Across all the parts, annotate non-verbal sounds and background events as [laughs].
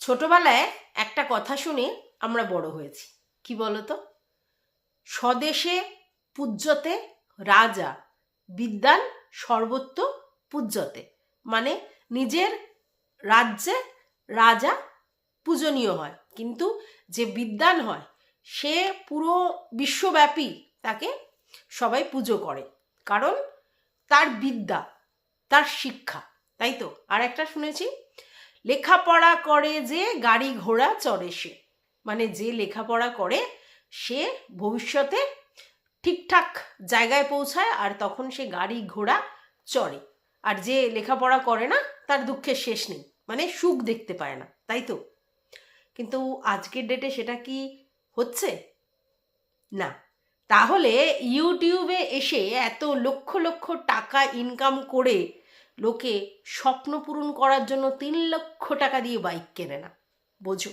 ছোটবেলায় একটা কথা শুনে আমরা বড় হয়েছি। কি বলতো? স্বদেশে পূজ্যতে রাজা, বিদ্যান সর্বত্র পূজ্যতে। মানে নিজের রাজ্যে রাজা পূজনীয় হয়। কিন্তু যে বিদ্যান হয়, সে পুরো বিশ্বব্যাপী তাকে সবাই পুজো করে। কারণ তার বিদ্যা, তার শিক্ষা, তাই তো? আর একটা শুনেছি লেখাপড়া করে যে গাড়ি ঘোড়া চড়ে সে। মানে যে লেখাপড়া করে, সে ভবিষ্যতে ঠিকঠাক জায়গায় পৌঁছায় আর তখন সে গাড়ি ঘোড়া চড়ে। আর যে লেখাপড়া করে না, তার দুঃখের শেষ নেই। মানে সুখ দেখতে পায় না, তাই তো? কিন্তু আজকের ডেটে সেটা কি হচ্ছে? না। তাহলে ইউটিউবে এসে এত লক্ষ লক্ষ টাকা ইনকাম করে লোকে স্বপ্ন পূরণ করার জন্য তিন লক্ষ টাকা দিয়ে বাইক কেনে না। বোঝো।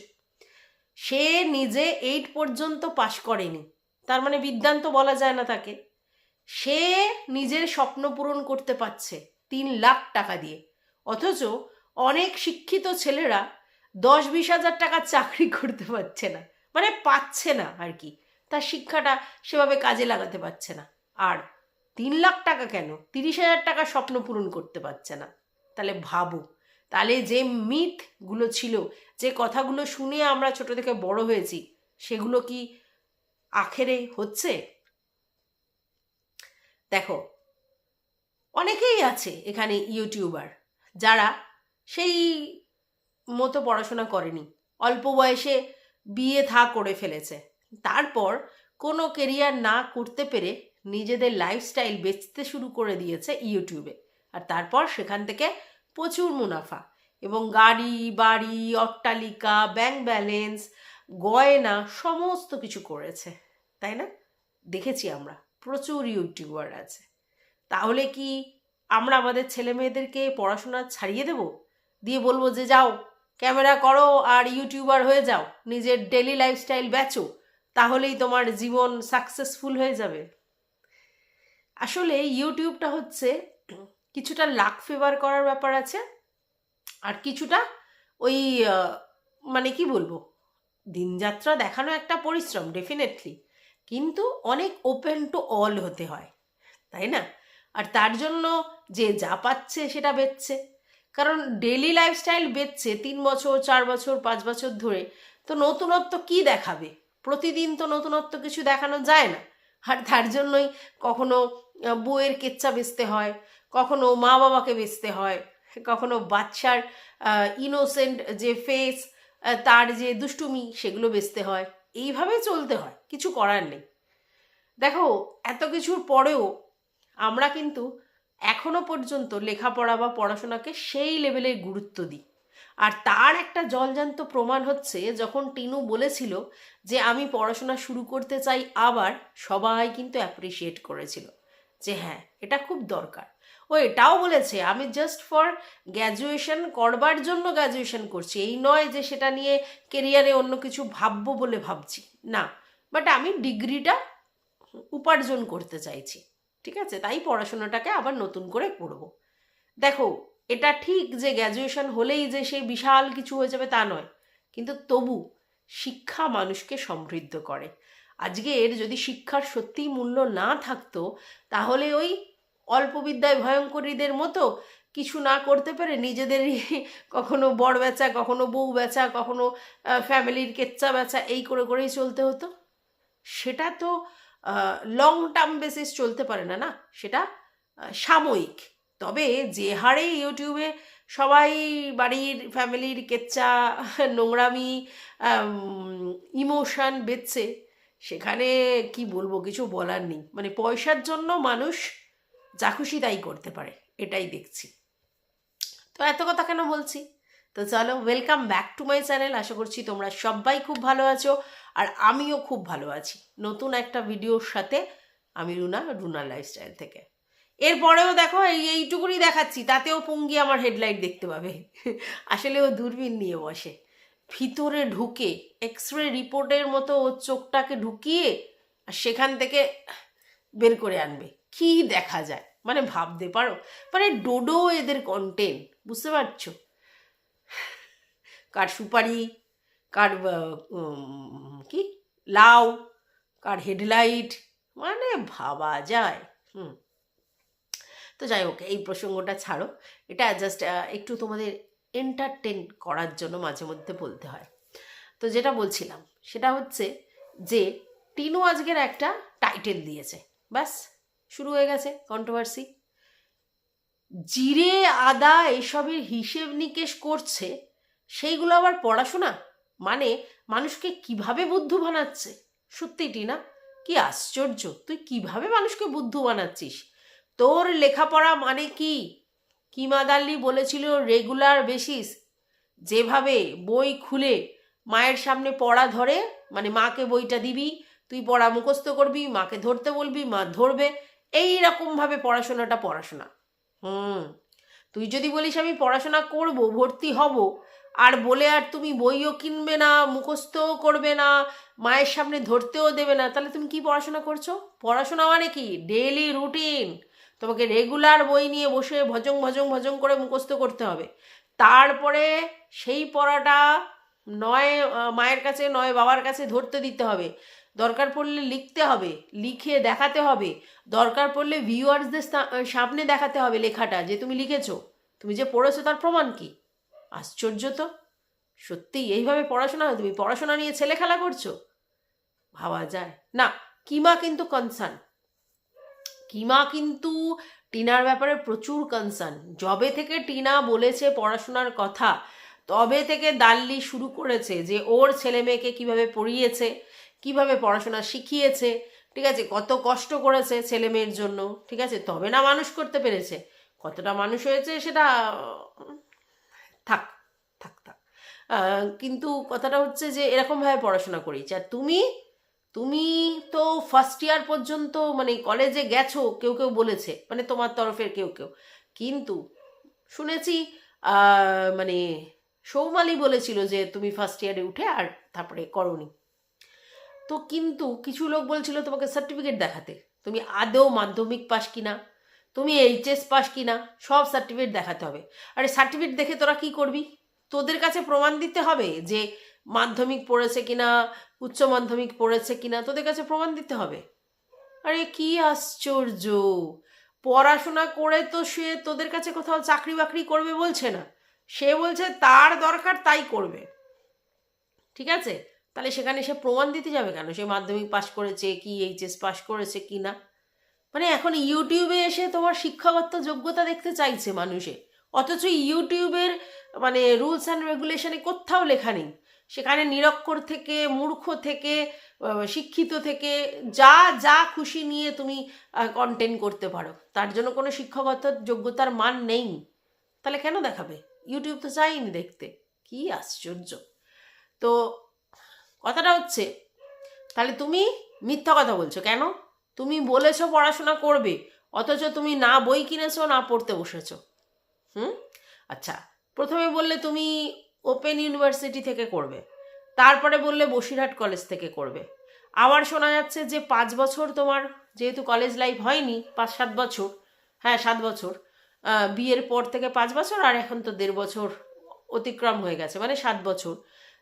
সে নিজে এইট পর্যন্ত পাশ করেনি। তার মানে বিদ্যান্ত বলা যায় না তাকে। সে নিজের স্বপ্ন পূরণ করতে পারছে তিন লাখ টাকা দিয়ে। অথচ অনেক শিক্ষিত ছেলেরা দশ বিশ হাজার টাকার চাকরি করতে পারছে না। মানে পাচ্ছে না আর কি। তার শিক্ষাটা সেভাবে কাজে লাগাতে পারছে না। আর তিন লাখ টাকা কেন? তিরিশ হাজার টাকা স্বপ্ন পূরণ করতে পারছে না। তাহলে ভাবো। তাহলে যে মিথগুলো ছিল, যে কথাগুলো শুনে আমরা ছোট থেকে বড় হয়েছি, সেগুলো কি আখেরে হচ্ছে? দেখো, অনেকেই আছে এখানে ইউটিউবার যারা সেই মতো পড়াশোনা করেনি। অল্প বয়সে বিয়ে থা করে ফেলেছে। তারপর কোনো কেরিয়ার না করতে পেরে নিজেদের লাইফস্টাইল বেচতে শুরু করে দিয়েছে ইউটিউবে আর তারপর সেখান থেকে প্রচুর মুনাফা। এবং গাড়ি, বাড়ি, অট্টালিকা ব্যাংক ব্যালেন্স গয়না সমস্ত কিছু করেছে। তাই না? দেখেছি আমরা, প্রচুর ইউটিউবার আছে। তাহলে কি আমরা আমাদের ছেলে মেয়েদেরকে পড়াশোনা ছাড়িয়ে দেব? দিয়ে বলব যে যাও, ক্যামেরা করো আর ইউটিউবার হয়ে যাও, নিজের ডেলি লাইফস্টাইল বেচো, তাহলেই তোমার জীবন সাকসেসফুল হয়ে যাবে। আসলে ইউটিউবটা হচ্ছে কিছুটা লাক ফেভার করার ব্যাপার আছে আর কিছুটা ওই মানে কি বলব, দিনযাত্রা দেখানো একটা পরিশ্রম ডেফিনেটলি কিন্তু অনেক ওপেন টু অল হতে হয়, তাই না? আর তার জন্য যে যা পাচ্ছে সেটা বেচছে। কারণ ডেলি লাইফস্টাইল বেচছে তিন বছর, চার বছর, পাঁচ বছর ধরে, তো নতুনত্ব কি দেখাবে? প্রতিদিন তো নতুনত্ব কিছু দেখানো যায় না। আর তার জন্যই কখনো আহ, বইয়ের কেচ্চা বেচতে হয় কখনো মা বাবাকে বেচতে হয় কখনো বাচ্চার ইনোসেন্ট যে ফেস তার যে দুষ্টুমি সেগুলো বেচতে হয়। এইভাবে চলতে হয় কিছু করার নেই। দেখো এত কিছুর পরেও আমরা কিন্তু এখনও পর্যন্ত লেখাপড়া বা পড়াশোনাকে সেই লেভেলে গুরুত্ব দিই। আর তার একটা জলজান্ত প্রমাণ হচ্ছে যখন টিনু বলেছিল যে আমি পড়াশোনা শুরু করতে চাই আবার সবাই কিন্তু অ্যাপ্রিসিয়েট করেছিল। যে হ্যাঁ এটা খুব দরকার। ও এটাও বলেছে, আমি জাস্ট ফর গ্র্যাজুয়েশন করবার জন্য গ্র্যাজুয়েশন করছি। এই নয় যে সেটা নিয়ে কেরিয়ারে অন্য কিছু ভাববো বলে ভাবছি। না বাট আমি ডিগ্রিটা উপার্জন করতে চাইছি। ঠিক আছে? তাই পড়াশোনাটাকে আবার নতুন করে করব। দেখো, এটা ঠিক যে গ্র্যাজুয়েশন হলেই যে সেই বিশাল কিছু হয়ে যাবে তা নয়। কিন্তু তবু শিক্ষা মানুষকে সমৃদ্ধ করে। আজকের যদি শিক্ষার সত্যিই মূল্য না থাকতো, তাহলে ওই অল্প বিদ্যায় ভয়ঙ্করীদের মতো কিছু না করতে পেরে নিজেদেরই [laughs] কখনো বড় বেচা, কখনো বউ বেচা, কখনো ফ্যামিলির কেচ্চা বেচা, এই করে করেই চলতে হতো। সেটা তো লং টার্ম বেসিস চলতে পারে না না? সেটা সাময়িক। তবে যে হারে ইউটিউবে সবাই বাড়ির ফ্যামিলির কেচ্চা [laughs] নোংরামি ইমোশন বেচছে সেখানে কি বলব, কিছু বলার নেই। মানে পয়সার জন্য মানুষ যা খুশি তাই করতে পারে, এটাই দেখছি। তো এত কথা কেন বলছি? তো চলো welcome back to my channel আশা করছি তোমরা সবাই খুব ভালো আছো, আর আমিও খুব ভালো আছি। নতুন একটা ভিডিওর সাথে আমি রুনা রুনা লাইফস্টাইল থেকে। এরপরেও দেখো, এই এইটুকুনি দেখাচ্ছি, তাতেও পঙ্গি আমার হেডলাইট দেখতে পাবে। আসলে ও দূরবীন নিয়ে বসে। ভিতরে ঢুকে এক্স রে রিপোর্টের মতো ও চোখটাকে ঢুকিয়ে আর সেখান থেকে বের করে আনবে। কি দেখা যায়? মানে ভাবতে পারো? মানে ডোডো এদের কন্টেন্ট বুঝতে পারছ? কার সুপারি, কার কি? লাউ, কার হেডলাইট মানে ভাবা যায়। হুম। তো যাই হোক, এই প্রসঙ্গটা ছাড়ো। এটা জাস্ট একটু তোমাদের এন্টারটেন করার জন্য মাঝে মধ্যে বলতে হয়। তো যেটা বলছিলাম, সেটা হচ্ছে যে টিনু আজকের একটা টাইটেল দিয়েছে। ব্যাস, শুরু হয়ে গেছে কন্ট্রোভার্সি জিরে, আদা এসবের হিসেব নিকেশ করছে, সেইগুলো আবার পড়াশোনা? মানে মানুষকে কীভাবে বুদ্ধু বানাচ্ছে? সত্যি টিনা, কি আশ্চর্য, তুই কীভাবে মানুষকে বুদ্ধু বানাচ্ছিস? তোর লেখাপড়া মানে কি? কিমাদাল্লি বলেছিল, রেগুলার বেসিস, যেভাবে বই খুলে মায়ের সামনে পড়া ধরে মানে মাকে বইটা দিবি, তুই পড়া মুখস্থ করবি, মাকে ধরতে বলবি, মা ধরবে, এই রকমভাবে পড়াশোনাটা পড়াশোনা। হুম, তুই যদি বলিস, আমি পড়াশোনা করব, ভর্তি হব, আর বলে আর তুমি বইও কিনবে না, মুখস্থও করবে না, মায়ের সামনে ধরতেও দেবে না, তাহলে তুমি কি পড়াশোনা করছ? পড়াশোনা মানে কি? Daily routine. তোমাকে রেগুলার বই নিয়ে বসে ভজং ভজং ভজং করে মুখস্থ করতে হবে। তারপরে সেই পড়াটা নয় মায়ের কাছে, নয় বাবার কাছে ধরতে দিতে হবে। দরকার পড়লে লিখতে হবে, লিখে দেখাতে হবে। দরকার পড়লে ভিউয়ার্সদের সামনে দেখাতে হবে লেখাটা যে তুমি লিখেছো। তুমি যে পড়েছো তার প্রমাণ কি? আশ্চর্য তো। সত্যি এইভাবে পড়াশোনা? তুমি পড়াশোনা নিয়ে ছেলে খেলা করছ? ভাবা যায়। না, কিমা কিন্তু কনসার্ন কিমা কিন্তু টিনার ব্যাপারে প্রচুর কনসার্ন যবে থেকে টিনা বলেছে পড়াশোনার কথা, তবে থেকে দাল্লি শুরু করেছে যে ওর ছেলে মেয়েকে কীভাবে পড়িয়েছে, কীভাবে পড়াশোনা শিখিয়েছে, ঠিক আছে, কত কষ্ট করেছে ছেলে মেয়ের জন্য, ঠিক আছে, তবে না মানুষ করতে পেরেছে। কতটা মানুষ হয়েছে সেটা, থাক থাক থাক। কিন্তু কথাটা হচ্ছে যে এরকমভাবে পড়াশোনা করিয়েছে। আর তুমি তুমি তো ফার্স্ট ইয়ার পর্যন্ত মানে কলেজে গেছো, কেউ কেউ বলেছে মানে তোমার তরফের কেউ কেউ। কিন্তু শুনেছি মানে সৌমালি বলেছিল যে তুমি ফার্স্ট ইয়ারে উঠে আর তারপরে করনি। তো কিন্তু কিছু লোক বলছিল তোমাকে সার্টিফিকেট দেখাতে। তুমি আদৌ মাধ্যমিক পাস কিনা, তুমি এইচএস পাস কিনা, সব সার্টিফিকেট দেখাতে হবে। আরে সার্টিফিকেট দেখে তোরা কি করবি? তোদের কাছে প্রমাণ দিতে হবে যে মাধ্যমিক পড়েছে কিনা, উচ্চ মাধ্যমিক পড়েছে কিনা, তোদের কাছে প্রমাণ দিতে হবে। আরে কি আশ্চর্য! পড়াশোনা করে তো সে তোদের কাছে কোথাও চাকরি বাকরি করবে বলছে না। সে বলছে, তার দরকার তাই করবে। ঠিক আছে? তাহলে সেখানে সে প্রমাণ দিতে যাবে কেন? সে মাধ্যমিক পাশ করেছে কি, এইচএস পাশ করেছে কি না? মানে এখন ইউটিউবে এসে তোমার শিক্ষাগত যোগ্যতা দেখতে চাইছে মানুষে। অথচ ইউটিউবের মানে রুলস অ্যান্ড রেগুলেশনে কোথাও লেখা নেই। সেখানে নিরক্ষর থেকে, মূর্খ থেকে শিক্ষিত থেকে যা যা খুশি নিয়ে তুমি কন্টেন্ট করতে পারো, তার জন্য কোনো শিক্ষাগত যোগ্যতার মান নেই। তাহলে কেন দেখাবে? ইউটিউব তো চাইনি দেখতে। কি আশ্চর্য। তো কথাটা হচ্ছে, তাহলে তুমি মিথ্যা কথা বলছো কেন? তুমি বলেছ পড়াশোনা করবে, অথচ তুমি না বই কিনেছো, না পড়তে বসেছো। হুম? আচ্ছা প্রথমে বললে তুমি ওপেন ইউনিভার্সিটি থেকে করবে। তারপরে বললে বসিরহাট কলেজ থেকে করবে। আবার শোনা যাচ্ছে যে পাঁচ বছর তোমার যেহেতু কলেজ লাইফ হয়নি, পাঁচ সাত বছর হ্যাঁ সাত বছর বিয়ের পর থেকে পাঁচ বছর আর এখন তো দেড় বছর অতিক্রম হয়ে গেছে মানে সাত বছর।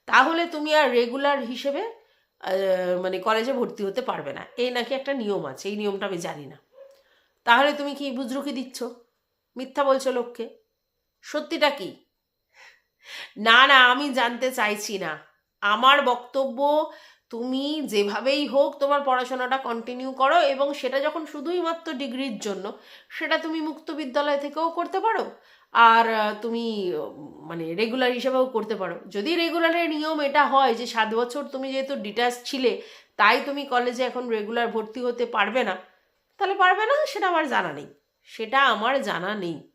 তাহলে তুমি আর রেগুলার হিসেবে মানে কলেজে ভর্তি হতে পারবে না। এই নাকি একটা নিয়ম আছে, এই নিয়মটা আমি জানি না। তাহলে তুমি কি বুজরুকি দিচ্ছ? মিথ্যা বলছো লোককে। সত্যিটা কি? না না, আমি জানতে চাইছি না। আমার বক্তব্য, তুমি যেভাবেই হোক তোমার পড়াশোনাটা কন্টিনিউ করো এবং সেটা যখন শুধুই মাত্র ডিগ্রির জন্য, সেটা তুমি মুক্ত বিদ্যালয় থেকেও করতে পারো। আর তুমি মানে রেগুলার হিসেবেও করতে পারো। যদি রেগুলারের নিয়ম এটা হয় যে সাত বছর তুমি যেহেতু ডিটাচ ছিলে, তাই তুমি কলেজে এখন রেগুলার ভর্তি হতে পারবে না, তাহলে পারবে না, সেটা আমার জানা নেই। সেটা আমার জানা নেই।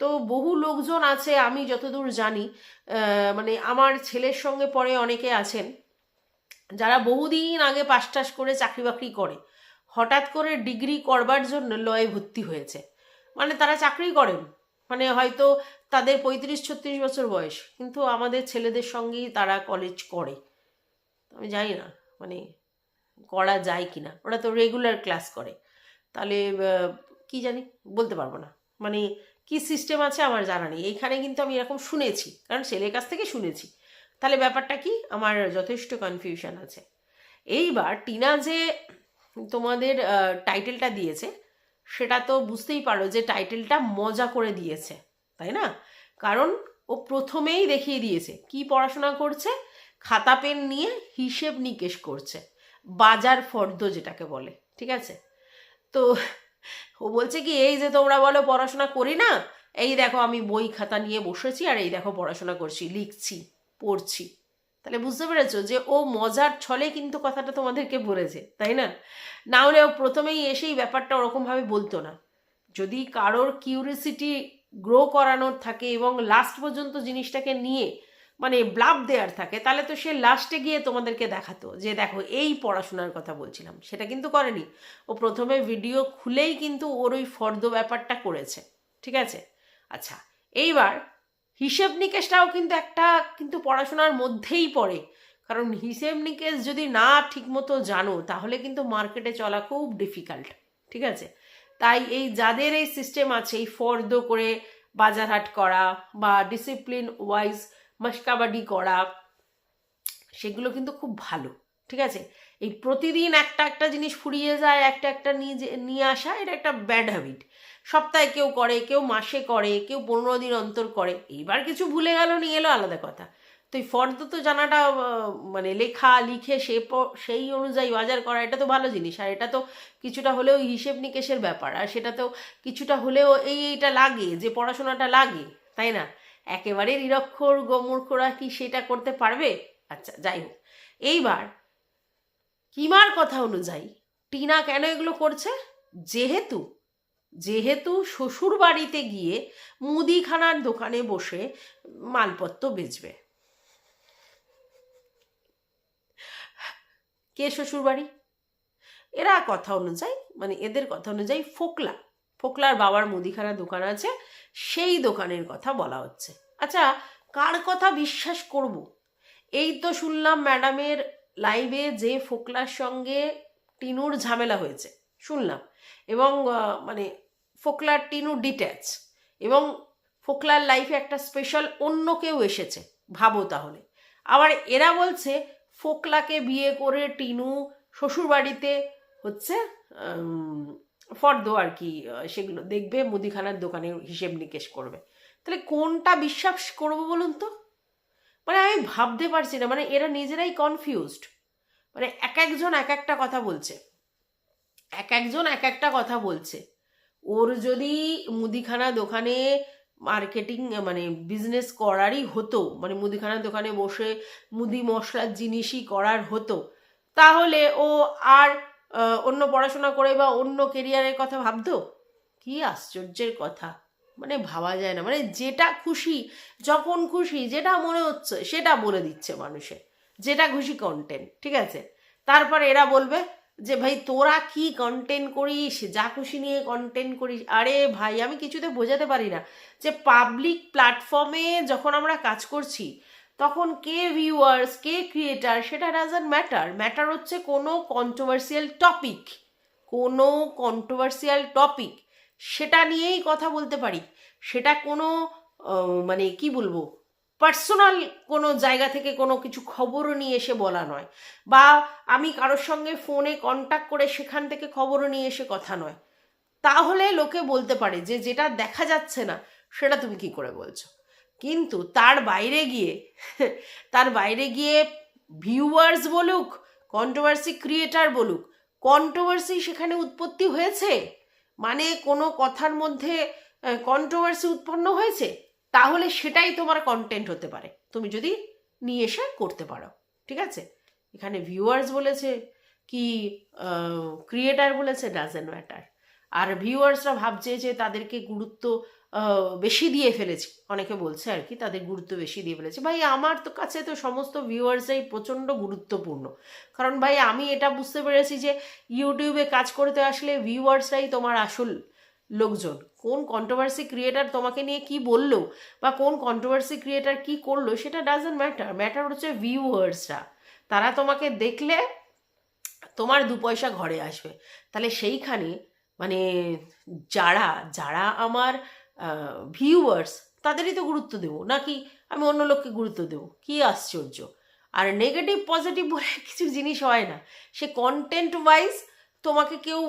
তো বহু লোকজন আছে, আমি যতদূর জানি মানে আমার ছেলের সঙ্গে পরে অনেকে আছেন, যারা বহুদিন আগে পাশ টাশ করে চাকরি বাকরি করে, হঠাৎ করে ডিগ্রি করবার জন্য লয়ে ভর্তি হয়েছে। মানে তারা চাকরি করেন মানে হয়তো তাদের পঁয়ত্রিশ ছত্রিশ বছর বয়স, কিন্তু আমাদের ছেলেদের সঙ্গেই তারা কলেজ করে। আমি জানি না মানে করা যায় কি না ওরা তো রেগুলার ক্লাস করে। তাহলে কি জানি, বলতে পারব না। মানে কি সিস্টেম আছে আমার জানা নেই। এইখানে কিন্তু আমি এরকম শুনেছি, কারণ ছেলের কাছ থেকে শুনেছি। তাহলে ব্যাপারটা কি? আমার যথেষ্ট কনফিউশন আছে। এইবার টিনা যে তোমাদের টাইটেলটা দিয়েছে, সেটা তো বুঝতেই পারো যে টাইটেলটা মজা করে দিয়েছে, তাই না? কারণ ও প্রথমেই দেখিয়ে দিয়েছে, কি পড়াশোনা করছে? খাতা পেন নিয়ে হিসেব নিকেশ করছে, বাজার ফর্দ যেটাকে বলে, ঠিক আছে? তো ও বলছে কি, এই যে তোমরা বলো পড়াশোনা করি না, এই দেখো আমি বই খাতা নিয়ে বসেছি আর এই দেখো পড়াশোনা করছি, লিখছি, পড়ছি। তাহলে বুঝতে পেরেছ যে ও মজার ছলে কিন্তু কথাটা তোমাদেরকে বলেছে, তাই না? না হলে ও প্রথমেই এসেই ব্যাপারটা ওরকমভাবে বলতো না। যদি কারোর কিউরিসিটি গ্রো করানোর থাকে এবং লাস্ট পর্যন্ত জিনিসটাকে নিয়ে মানে ব্লাব দেওয়ার থাকে, তাহলে তো সে লাস্টে গিয়ে তোমাদেরকে দেখাতো যে দেখো এই পড়াশোনার কথা বলছিলাম, সেটা কিন্তু করেনি। ও প্রথমে ভিডিও খুলেই কিন্তু ওর ওই ফর্দ ব্যাপারটা করেছে, ঠিক আছে? আচ্ছা এইবার হিসেব নিকেশটাও কিন্তু একটা কিন্তু পড়াশোনার মধ্যেই পড়ে, কারণ হিসেব নিকেশ যদি না ঠিকমতো জানো, তাহলে কিন্তু মার্কেটে চলা খুব ডিফিকাল্ট ঠিক আছে? তাই এই যাদের এই সিস্টেম আছে, এই ফর্দ করে বাজার হাট করা বা ডিসিপ্লিন ওয়াইজ মাসকাবাডি করা, সেগুলো কিন্তু খুব ভালো, ঠিক আছে? এই প্রতিদিন একটা একটা জিনিস ফুরিয়ে যায়, একটা একটা নিয়ে নিয়ে আসা, এটা একটা ব্যাড হ্যাবিট সপ্তাহে কেউ করে, কেউ মাসে করে, কেউ পনেরো দিন অন্তর করে, এইবার কিছু ভুলে গেল, নিয়ে এলো, আলাদা কথা। তো এই ফর্দ তো জানাটা মানে লেখা, লিখে, সে সেই অনুযায়ী বাজার করা, এটা তো ভালো জিনিস। আর এটা তো কিছুটা হলেও হিসেব নিকেশের ব্যাপার। আর সেটা তো কিছুটা হলেও এই এইটা লাগে, যে পড়াশোনাটা লাগে, তাই না? একেবারে নিরক্ষর গোমূর্খরা কি সেটা করতে পারবে? আচ্ছা যাই হোক। এইবার কিমার কথা অনুযায়ী টিনা কেন এগুলো করছে? যেহেতু যেহেতু শ্বশুর বাড়িতে গিয়ে মুদিখানার দোকানে বসে মালপত্র বেচবে। কে শ্বশুর বাড়ি এরা কথা অনুযায়ী মানে এদের কথা অনুযায়ী ফোকলা। ফোকলার বাবার মুদিখানার দোকান আছে। সেই দোকানের কথা বলা হচ্ছে। আচ্ছা কার কথা বিশ্বাস করব? এই তো শুনলাম ম্যাডামের লাইভে যে ফোকলার সঙ্গে টিনুর ঝামেলা হয়েছে। শুনলাম। এবং মানে ফোকলার টিনু ডিট্যাচ এবং ফোকলার লাইফে একটা স্পেশাল অন্য কেউ এসেছে। ভাবো তাহলে। আবার এরা বলছে, ফোকলাকে বিয়ে করে টিনু শ্বশুরবাড়িতে হচ্ছে ফর্দ আর কি সেগুলো দেখবে, মুদিখানার দোকানে হিসেব নিকেশ করবে। তাহলে কোনটা বিশ্বাস করব বলুন তো? মানে আমি ভাবতে পারছি না মানে এরা নিজেরাই কনফিউজড মানে এক একজন এক একটা কথা বলছে। এক একজন এক একটা কথা বলছে। ওর যদি মুদিখানা দোকানে মার্কেটিং মানে বিজনেস করারই হতো মানে মুদিখানা দোকানে বসে মুদি মশলার জিনিসই করার হতো, তাহলে ও আর অন্য পড়াশোনা করে বা অন্য কেরিয়ারের কথা ভাবতো? কি আশ্চর্যের কথা। মানে ভাবা যায় না। মানে যেটা খুশি, যখন খুশি, যেটা মনে হচ্ছে, সেটা বলে দিচ্ছে মানুষে। যেটা খুশি কন্টেন্ট ঠিক আছে? তারপর এরা বলবে যে, ভাই, তোরা কি কন্টেন্ট করিস? যা খুশি নিয়ে কন্টেন্ট করিস? আরে ভাই, আমি কিছুতে বোঝাতে পারি না যে পাবলিক প্ল্যাটফর্মে যখন আমরা কাজ করছি তখন কে ভিউয়ার্স কে ক্রিয়েটার সেটা ডাজন্ট ম্যাটার ম্যাটার হচ্ছে কোনো কন্ট্রোভার্সিয়াল টপিক কোনো কন্ট্রোভার্সিয়াল টপিক সেটা নিয়েই কথা বলতে পারি। সেটা কোনো মানে কি বলব পার্সোনাল কোনো জায়গা থেকে কোনো কিছু খবরও নিয়ে এসে বলা নয়। বা আমি কারোর সঙ্গে ফোনে কন্ট্যাক্ট করে সেখান থেকে খবরও নিয়ে এসে কথা নয়। তাহলে লোকে বলতে পারে যে যেটা দেখা যাচ্ছে না, সেটা তুমি কি করে বলছো? কিন্তু তার বাইরে গিয়ে, তার বাইরে গিয়ে ভিউয়ার্স বলুক কন্ট্রোভার্সি ক্রিয়েটার বলুক কন্ট্রোভার্সি সেখানে উৎপত্তি হয়েছে? মানে কোনো কথার মধ্যে কন্ট্রোভার্সি উৎপন্ন হয়েছে? তাহলে সেটাই তোমার কন্টেন্ট হতে পারে। তুমি যদি নিয়ে এসে করতে পারো, ঠিক আছে? এখানে ভিউয়ার্স বলেছে কি ক্রিয়েটার বলেছে ডাজেন্ট ম্যাটার আর ভিউয়ার্সরা ভাবছে যে তাদেরকে গুরুত্ব বেশি দিয়ে ফেলেছি। অনেকে বলছে আর কি, তাদের গুরুত্ব বেশি দিয়ে ফেলেছে। ভাই, আমার তো কাছে তো সমস্ত ভিউয়ার্সরাই প্রচণ্ড গুরুত্বপূর্ণ। কারণ ভাই, আমি এটা বুঝতে পেরেছি যে ইউটিউবে কাজ করতে আসলে ভিউয়ার্সরাই তোমার আসল লোকজন। কোন কন্ট্রোভার্সি ক্রিয়েটার তোমাকে নিয়ে কি বলল বা কোন কন্ট্রোভার্সি ক্রিয়েটার কি করল, সেটা ডাজন্ট ম্যাটার ম্যাটার হচ্ছে ভিউয়ার্সরা তারা তোমাকে দেখলে তোমার দু পয়সা ঘরে আসবে। তাহলে সেইখানে মানে যারা যারা আমার ভিউয়ার্স তাদেরই তো গুরুত্ব দেবো। নাকি আমি অন্য লোককে গুরুত্ব দেবো? কি আশ্চর্য। আর নেগেটিভ পজিটিভ বলে [laughs] কিছু জিনিস হয় না। সে কন্টেন্ট ওয়াইজ তোমাকে কেউ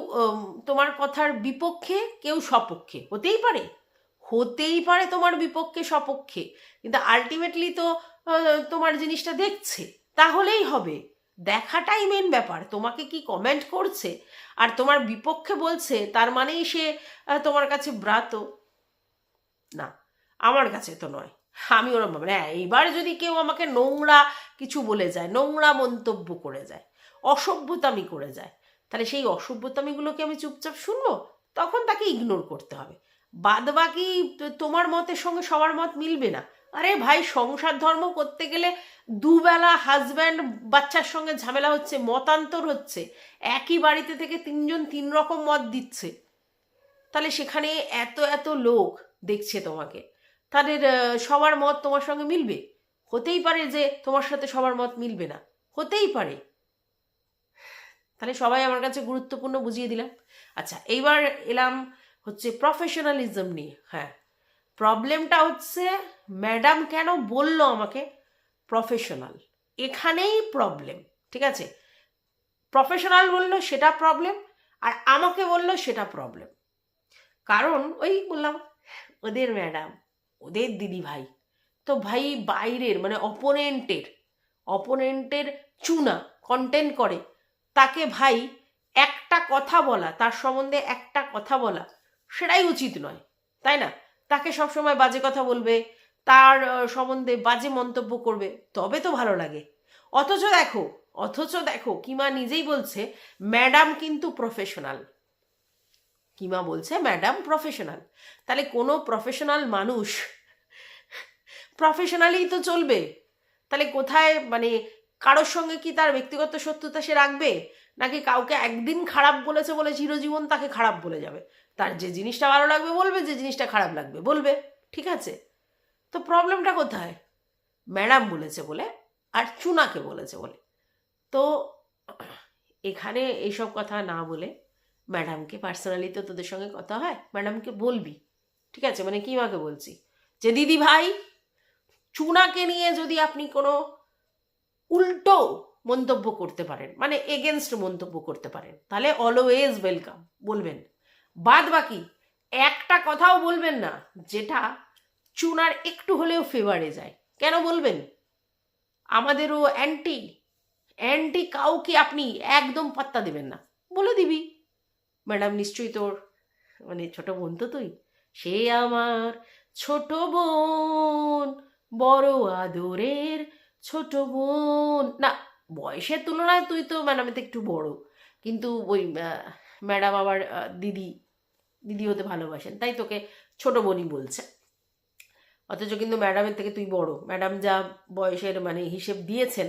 তোমার কথার বিপক্ষে, কেউ সপক্ষে, হতেই পারে। হতেই পারে তোমার বিপক্ষে, সপক্ষে। কিন্তু আলটিমেটলি তো তোমার জিনিসটা দেখছে। তাহলেই হবে। দেখাটাই মেন ব্যাপার। তোমাকে কি কমেন্ট করছে? আর তোমার বিপক্ষে বলছে, তার মানেই সে তোমার কাছে ব্রাত। না, আমার কাছে তো নয়। আমি ওরম ভাবে হ্যাঁ এইবার যদি কেউ আমাকে নোংরা কিছু বলে যায়, নোংরা মন্তব্য করে যায়, অসভ্যতামি করে যায়, তাহলে সেই অসভ্যতামিগুলোকে আমি চুপচাপ শুনব? তখন তাকে ইগনোর করতে হবে। বাদ বাকি তোমার মতের সঙ্গে সবার মত মিলবে না। আরে ভাই, সংসার ধর্ম করতে গেলে দুবেলা হাজব্যান্ড বাচ্চার সঙ্গে ঝামেলা হচ্ছে, মতান্তর হচ্ছে, একই বাড়িতে থেকে তিনজন তিন রকম মত দিচ্ছে। তাহলে সেখানে এত এত লোক দেখছে তোমাকে। তাদের সবার মত তোমার সঙ্গে মিলবে? হতেই পারে যে তোমার সাথে সবার মত মিলবে না। হতেই পারে। তাহলে সবাই আমার কাছে গুরুত্বপূর্ণ বুঝিয়ে দিলাম। আচ্ছা এইবার এলাম হচ্ছে প্রফেশনালিজম নিয়ে। হ্যাঁ প্রবলেমটা হচ্ছে ম্যাডাম কেন বলল আমাকে প্রফেশনাল এখানেই প্রবলেম ঠিক আছে? প্রফেশনাল বলল সেটা প্রবলেম আর আমাকে বলল সেটা প্রবলেম কারণ ওই বললাম ওদের ম্যাডাম ওদের দিদি ভাই। তো ভাই বাইরের মানে অপোনেন্টের অপোনেন্টের চুনা কন্টেন্ট করে। তাকে ভাই একটা কথা বলা, তার সম্বন্ধে একটা কথা বলা, সেটাই উচিত নয়, তাই না? তাকে সবসময় বাজে কথা বলবে, তার সম্বন্ধে বাজে মন্তব্য করবে, তবে তো ভালো লাগে। অথচ দেখো অথচ দেখো, কিমা নিজেই বলছে ম্যাডাম কিন্তু প্রফেশনাল কিমা বলছে ম্যাডাম প্রফেশনাল তাহলে কোনো প্রফেশনাল মানুষ প্রফেশনালি তো চলবে। তাহলে কোথায় মানে কারোর সঙ্গে কি তার ব্যক্তিগত শত্রুতা সে রাখবে? নাকি কাউকে একদিন খারাপ বলেছে বলে চিরজীবন তাকে খারাপ বলে যাবে? তার যে জিনিসটা ভালো লাগবে বলবে, যে জিনিসটা খারাপ লাগবে বলবে। ঠিক আছে? তো প্রবলেমটা কোথায়? ম্যাডাম বলেছে বলে আর চুনাকে বলেছে বলে। তো এখানে এইসব কথা না বলে ম্যাডামকে পার্সোনালি তো তোদের সঙ্গে কথা হয়, ম্যাডামকে বলবি। ঠিক আছে? মানে কি মাকে বলছি? যে, দিদি ভাই, চুনাকে নিয়ে যদি আপনি কোনো উল্টো মন্তব্য করতে পারেন মানে এগেনস্ট মন্তব্য করতে পারেন, তাহলে অলওয়েজ ওয়েলকাম বলবেন। বাদ বাকি, একটা কথাও বলবেন না, যেটা চুনার একটু হলেও ফেভারে যায়। কেন বলবেন? আমাদেরও অ্যান্টি অ্যান্টি কাউকে আপনি একদম পাত্তা দেবেন না। বলে দিবি। ম্যাডাম নিশ্চয়ই তোর মানে ছোট বোন তো তুই? সে আমার ছোট বোন, বড় আদরের ছোট বোন। না, বয়সের তুলনায় তুই তো ম্যাডামের থেকে একটু বড়। কিন্তু ওই ম্যাডাম আবার দিদি দিদি হতে ভালোবাসেন, তাই তোকে ছোট বোনই বলছে। অথচ কিন্তু ম্যাডামের থেকে তুই বড়। ম্যাডাম যা বয়সের মানে হিসেব দিয়েছেন,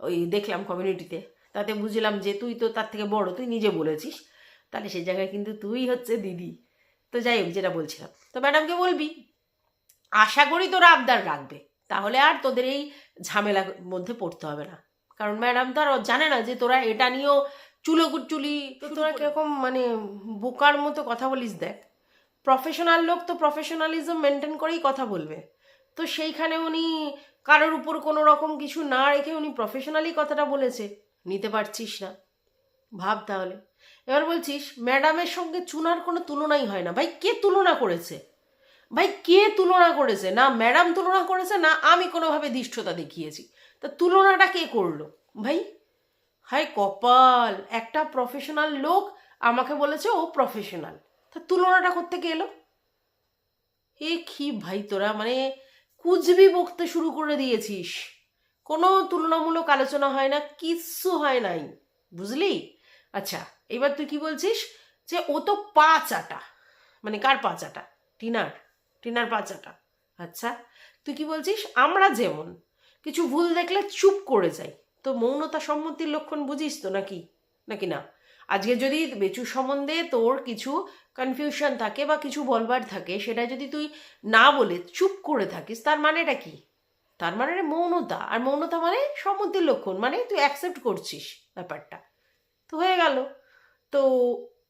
ওই দেখলাম কমিউনিটিতে তাতে বুঝলাম যে তুই তো তার থেকে বড়, তুই নিজে বলেছিস। তাহলে সেই জায়গায় কিন্তু তুই হচ্ছে দিদি। তো যাই হোক যেটা বলছিলাম। তো ম্যাডামকে বলবি আশা করি তোরা আবদার রাখবে। তাহলে আর তোদের এই ঝামেলার মধ্যে পড়তে হবে না। কারণ ম্যাডাম তো আর জানে না যে তোরা এটা নিয়েও চুলো চুলি তো তোরা কীরকম মানে বোকার মতো কথা বলিস দেখ। প্রফেশনাল লোক তো প্রফেশনালিজম মেনটেন করেই কথা বলবে। তো সেইখানে উনি কারোর উপর কোনো রকম কিছু না রেখে উনি প্রফেশনালি কথাটা বলেছে। নিতে পারছিস না। ভাব তাহলে। এবার বলছিস, ম্যাডামের সঙ্গে চুনার কোনো তুলনাই হয় না। ভাই, কে তুলনা করেছে? ভাই, কে তুলনা করেছে? না ম্যাডাম তুলনা করেছে, না আমি কোনোভাবে ধৃষ্টতা দেখিয়েছি। তা তুলনাটা কে করল? ভাই হাই কপাল, একটা প্রফেশনাল লোক আমাকে বলেছে ও প্রফেশনাল তা তুলনাটা করতে এলো? এ কি ভাই তোরা মানে কুজবি বকতে শুরু করে দিয়েছিস। কোনো তুলনামূলক আলোচনা হয় না, কিচ্ছু হয় নাই। বুঝলি? আচ্ছা এবার তুই কি বলছিস? যে ও তো পা চাটা। মানে কার পা চাটা? টিনার। টিনার পা চাটা। আচ্ছা তুই কি বলছিস? আমরা যেমন। কিছু ভুল দেখলে চুপ করে যাই। তো মৌনতা সম্মতির লক্ষণ বুঝিস তো নাকি? নাকি না? আজকে যদি বেচু সম্বন্ধে তোর কিছু কনফিউশন থাকে বা কিছু বলবার থাকে, সেটা যদি তুই না বলে চুপ করে থাকিস, তার মানেটা কি? তার মানে মৌনতা। আর মৌনতা মানে সম্মতির লক্ষণ। মানে তুই অ্যাকসেপ্ট করছিস ব্যাপারটা। তো হয়ে গেল। তো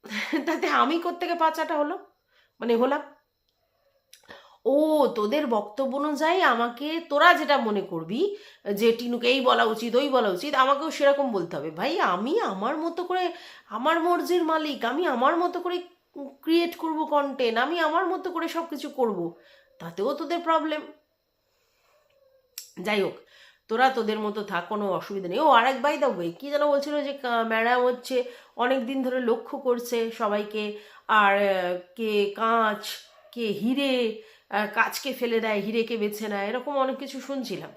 [laughs] তাতে আমি কোত্থেকে পাচাটা হলো? মানে হলাম। ও, তোদের বক্তব্য অনুযায়ী আমাকে তোরা যেটা মনে করবি, যে টিনুকে এই বলা উচিত, ওই বলা উচিত, আমাকেও সেরকম বলতে হবে। ভাই, আমি আমার মতো করে, আমার মর্জির মালিক, আমি আমার মতো করে ক্রিয়েট করব কন্টেন্ট আমি আমার মতো করে সব কিছু করব, তাতেও তোদের প্রবলেম যাই হোক তোরা তোদের মতো থাক, কোনো অসুবিধা নেই। ও আরেক বাই দা ওয়ে কি যেন বলছিল যে ম্যাডাম হচ্ছে অনেক দিন ধরে লক্ষ্য করছে সবাইকে, আর কে কাঁচ, কে হিরে কাঁচকে ফেলে দেয়, হিরেকে বেছে নেয়, এরকম অনেক কিছু শুনছিলাম।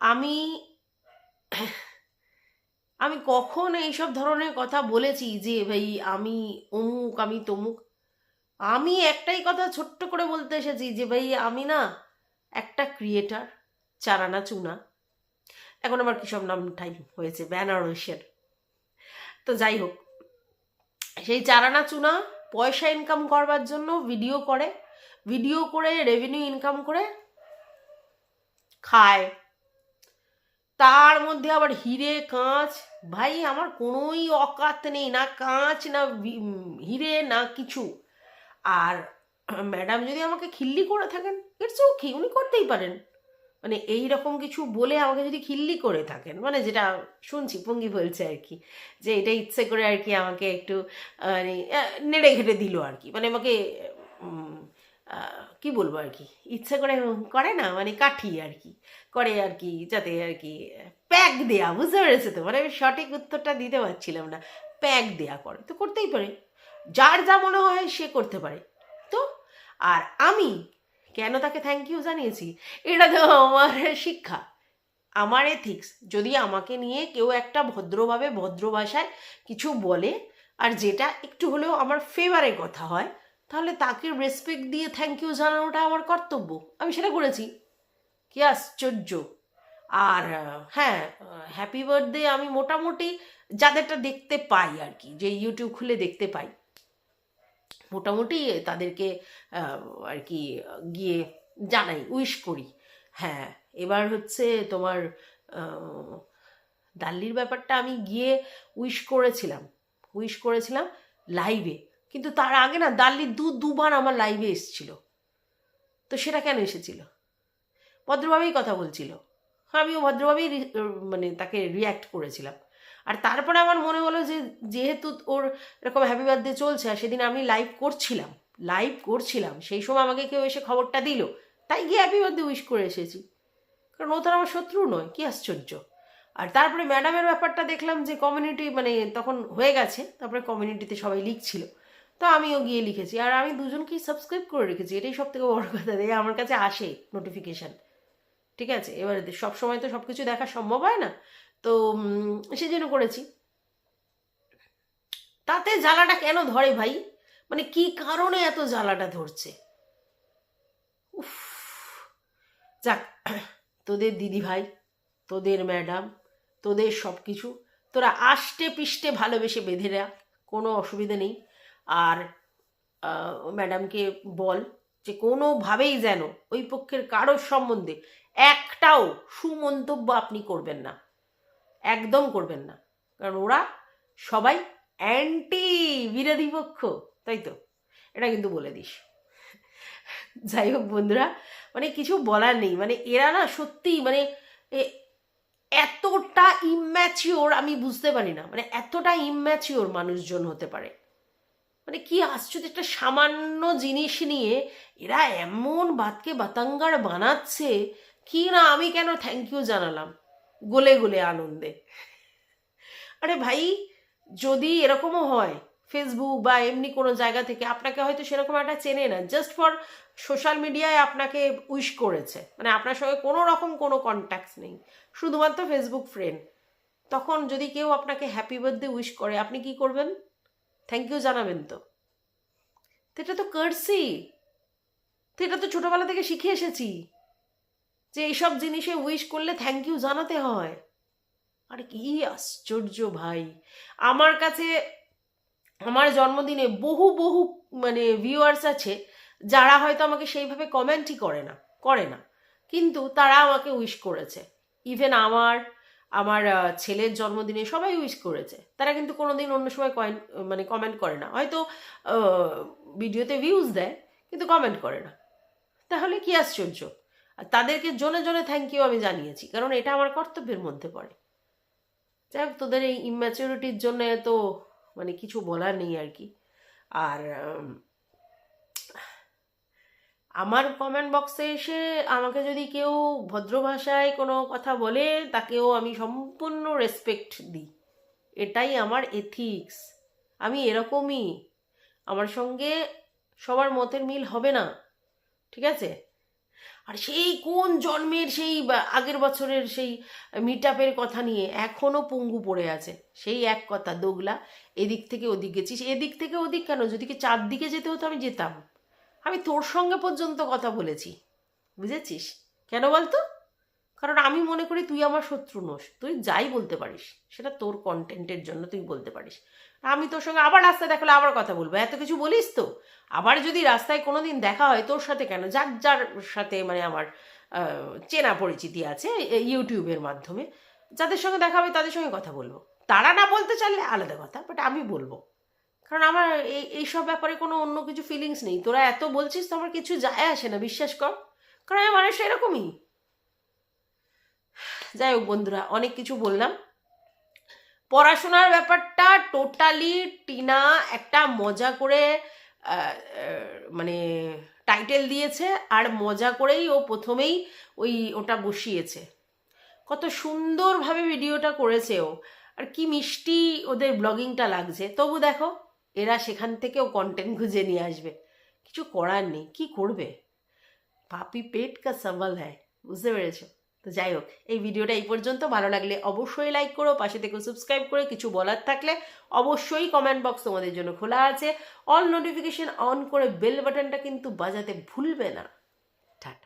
আমি আমি কখন এইসব ধরনের কথা বলেছি যে, ভাই, আমি অমুক, আমি তমুক আমি একটাই কথা ছোট্ট করে বলতে এসেছি যে ভাই, আমি না একটা ক্রিয়েটার চারানা চুনা। এখন আমার কিসব নাম টাইম হয়েছে? বেনারসের তো যাই হোক, সেই চারানা চুনা পয়সা ইনকাম করবার জন্য ভিডিও করে ভিডিও করে রেভিনিউ ইনকাম করে খায়। তার মধ্যে আবার হিরে, কাঁচ, ভাই, আমার কোনোই অকাত নেই, না কাঁচ, না হিরে, না কিছু। আর [clears throat] ম্যাডাম যদি আমাকে খিল্লি করে থাকেন ইটস ওকে উনি করতেই পারেন। মানে এই রকম কিছু বলে আমাকে যদি খিল্লি করে থাকেন মানে যেটা শুনছি, পঙ্গি বলছে আর কি, যে এটা ইচ্ছে করে আর কি আমাকে একটু মানে নেড়ে ঘেটে দিল আর কি। মানে আমাকে কি বলব আর কি, ইচ্ছে করে করে না মানে কাঠি আর কি, করে আর কি, যাতে আর কি, প্যাক দেয়া, বুঝতে পেরেছে তো? মানে আমি সঠিক উত্তরটা দিতে পারছিলাম না, প্যাক দেয়া করে। তো করতেই পারে। যার যা মনে হয় সে করতে পারে। তো, আর আমি কেন তাকে থ্যাংক ইউ জানিয়েছি? এটা তো আমার শিক্ষা। আমার এথিক্স যদি আমাকে নিয়ে কেউ একটা ভদ্রভাবে ভদ্র ভাষায় কিছু বলে, আর যেটা একটু হলেও আমার ফেভারে কথা হয়, তাহলে তাকে রেসপেক্ট দিয়ে থ্যাংক ইউ জানানোটা আমার কর্তব্য। আমি সেটা করেছি। কি আশ্চর্য। আর হ্যাঁ হ্যাপি বার্থডে আমি মোটামুটি যাদেরটা দেখতে পাই আর কি, যে ইউটিউব খুলে দেখতে পাই। মোটামুটি তাদেরকে আর কি, গিয়ে জানাই উইশ করি। হ্যাঁ এবার হচ্ছে তোমার দাল্লির ব্যাপারটা আমি গিয়ে উইশ করেছিলাম। উইশ করেছিলাম লাইভে কিন্তু তার আগে না দাল্লি দু, দুবার আমার লাইভে এসেছিল। তো সেটা কেন এসেছিল? ভদ্রভাবেই কথা বলছিল। আমিও ভদ্রভাবেই মানে তাকে রিয়্যাক্ট করেছিলাম। আর তারপরে আমার মনে হলো যে যেহেতু ওর এরকম হ্যাপি বার্থডে চলছে আর সেদিন আমি লাইভ করছিলাম লাইভ করছিলাম, সেই সময় আমাকে কেউ এসে খবরটা দিল, তাই গিয়ে হ্যাপি বার্থডে উইশ করে এসেছি। কারণ ও তো আমার শত্রু নয়, কি আশ্চর্য। আর তারপরে ম্যাডামের ব্যাপারটা দেখলাম যে কমিউনিটি মানে তখন হয়ে গেছে, তারপরে কমিউনিটিতে সবাই লিখছিল। তো আমিও গিয়ে লিখেছি, আর আমি দুজনকেই সাবস্ক্রাইব করে রেখেছি, এটাই সব থেকে বড় কথা দিয়ে আমার কাছে আসে নোটিফিকেশান ঠিক আছে? এবার সব সময় তো সব কিছু দেখা সম্ভব হয় না। তো উম, সেই জন্য করেছি। তাতে জ্বালাটা কেন ধরে ভাই? মানে কি কারণে এত জ্বালাটা ধরছে? উফ। যাক তোদের দিদি ভাই তোদের ম্যাডাম তোদের সব কিছু তোরা আষ্টে পিষ্টে ভালোবেসে বেঁধে রাখ কোনো অসুবিধা নেই। আর ম্যাডামকে বল যে কোনোভাবেই যেন ওই পক্ষের কারোর সম্বন্ধে একটাও সুমন্তব্য আপনি করবেন না। একদম করবেন না। কারণ ওরা সবাই অ্যান্টি বিরোধী পক্ষ তাই তো? এটা কিন্তু বলে দিস। যাই হোক বন্ধুরা মানে কিছু বলার নেই। মানে এরা না সত্যিই মানে এতটা ইম্যাচিওর আমি বুঝতে পারি না। মানে এতটা ইম্যাচিওর মানুষজন হতে পারে। মানে কি আশ্চর্য, একটা সামান্য জিনিস নিয়ে এরা এমন বাতকে বাতাঙ্গার বানাচ্ছে। কি না আমি কেন থ্যাংক ইউ জানালাম? গলে গলে আনন্দে। আরে ভাই, যদি এরকমও হয় ফেসবুক বা এমনি কোনো জায়গা থেকে আপনাকে হয়তো সেরকম একটা চেনে না জাস্ট ফর সোশ্যাল মিডিয়ায় আপনাকে উইশ করেছে। মানে আপনার সঙ্গে কোনো রকম কোনো কন্ট্যাক্টস নেই। শুধুমাত্র ফেসবুক ফ্রেন্ড তখন যদি কেউ আপনাকে হ্যাপি বার্থডে উইশ করে, আপনি কি করবেন? থ্যাংক ইউ জানাবেন তো। এটা তো কার্সি তো এটা তো ছোটবেলা থেকে শিখে এসেছি। যে এইসব জিনিসে উইশ করলে থ্যাংক ইউ জানাতে হয়। আরে কি আশ্চর্য ভাই। আমার কাছে, আমার জন্মদিনে বহু বহু মানে ভিউয়ার্স আছে, যারা হয়তো আমাকে সেইভাবে কমেন্টই করে না করে না। কিন্তু তারা আমাকে উইশ করেছে। ইভেন আমার আমার ছেলের জন্মদিনে সবাই উইশ করেছে। তারা কিন্তু কোনোদিন অন্য সময় কয়েন মানে কমেন্ট করে না। হয়তো ভিডিওতে ভিউজ দেয়, কিন্তু কমেন্ট করে না। তাহলে কি আশ্চর্য? আর তাদেরকে জোনে জোনে থ্যাংক ইউ আমি জানিয়েছি, কারণ এটা আমার কর্তব্যের মধ্যে পড়ে। যাই হোক তোদের এই ইম্যাচুরিটির জন্য তো মানে কিছু বলার নেই আর কি। আর আমার কমেন্ট বক্সে এসে আমাকে যদি কেউ ভদ্র ভাষায় কোনো কথা বলে, তাকেও আমি সম্পূর্ণ রেসপেক্ট দিই। এটাই আমার এথিক্স আমি এরকমই। আমার সঙ্গে সবার মতের মিল হবে না। ঠিক আছে? আর সেই কোন জন্মের সেই আগের বছরের সেই মিট আপের কথা নিয়ে এখনও পঙ্গু পড়ে আছে? সেই এক কথা, দোগলা। এদিক থেকে ওদিক গেছিস। এদিক থেকে ওদিক কেন? যদি চারদিকে যেতে হতো, আমি যেতাম। আমি তোর সঙ্গে পর্যন্ত কথা বলেছি। বুঝেছিস? কেন বলতো? কারণ আমি মনে করি তুই আমার শত্রু নোস। তুই যাই বলতে পারিস। সেটা তোর কন্টেন্টের জন্য তুই বলতে পারিস। আমি তোর সঙ্গে আবার রাস্তায় দেখালে আবার কথা বলব। এত কিছু বলিস তো? আবার যদি রাস্তায় কোনো দিন দেখা হয়, তোর সাথে কেন? যার যার সাথে মানে আমার চেনা পরিচিতি আছে ইউটিউবের মাধ্যমে, যাদের সঙ্গে দেখা হবে তাদের সঙ্গে কথা বলব। তারা না বলতে চাইলে আলাদা কথা বাট আমি বলব। কারণ আমার এই, এইসব ব্যাপারে কোনো অন্য কিছু ফিলিংস নেই। তোরা এত বলছিস তো আমার কিছু যায় আসে না, বিশ্বাস কর। কারণ আমি মানুষ এরকমই। যাই হোক বন্ধুরা, অনেক কিছু বললাম। পড়াশোনার ব্যাপারটা টোটালি টিনা একটা মজা করে মানে টাইটেল দিয়েছে আর মজা করেই ও প্রথমেই ওই ওটা বসিয়েছে। কত সুন্দরভাবে ভিডিওটা করেছে ও। আর কি মিষ্টি ওদের ব্লগিংটা লাগছে। তবু দেখো, এরা সেখান থেকেও কন্টেন্ট খুঁজে নিয়ে আসবে। কিছু করার নেই, কি করবে? পাপি পেট কা সওয়াল হ্যায়, বুঝতে পেরেছ? তো যাই হোক, এই ভিডিওটা এই পর্যন্ত। ভালো লাগলে অবশ্যই লাইক করো, পাশে থেকে সাবস্ক্রাইব করে কিছু বলার থাকলে অবশ্যই কমেন্ট বক্স তোমাদের জন্য খোলা আছে। অল নোটিফিকেশন অন করে বেল বাটনটা কিন্তু বাজাতে ভুলবে না। টাটা।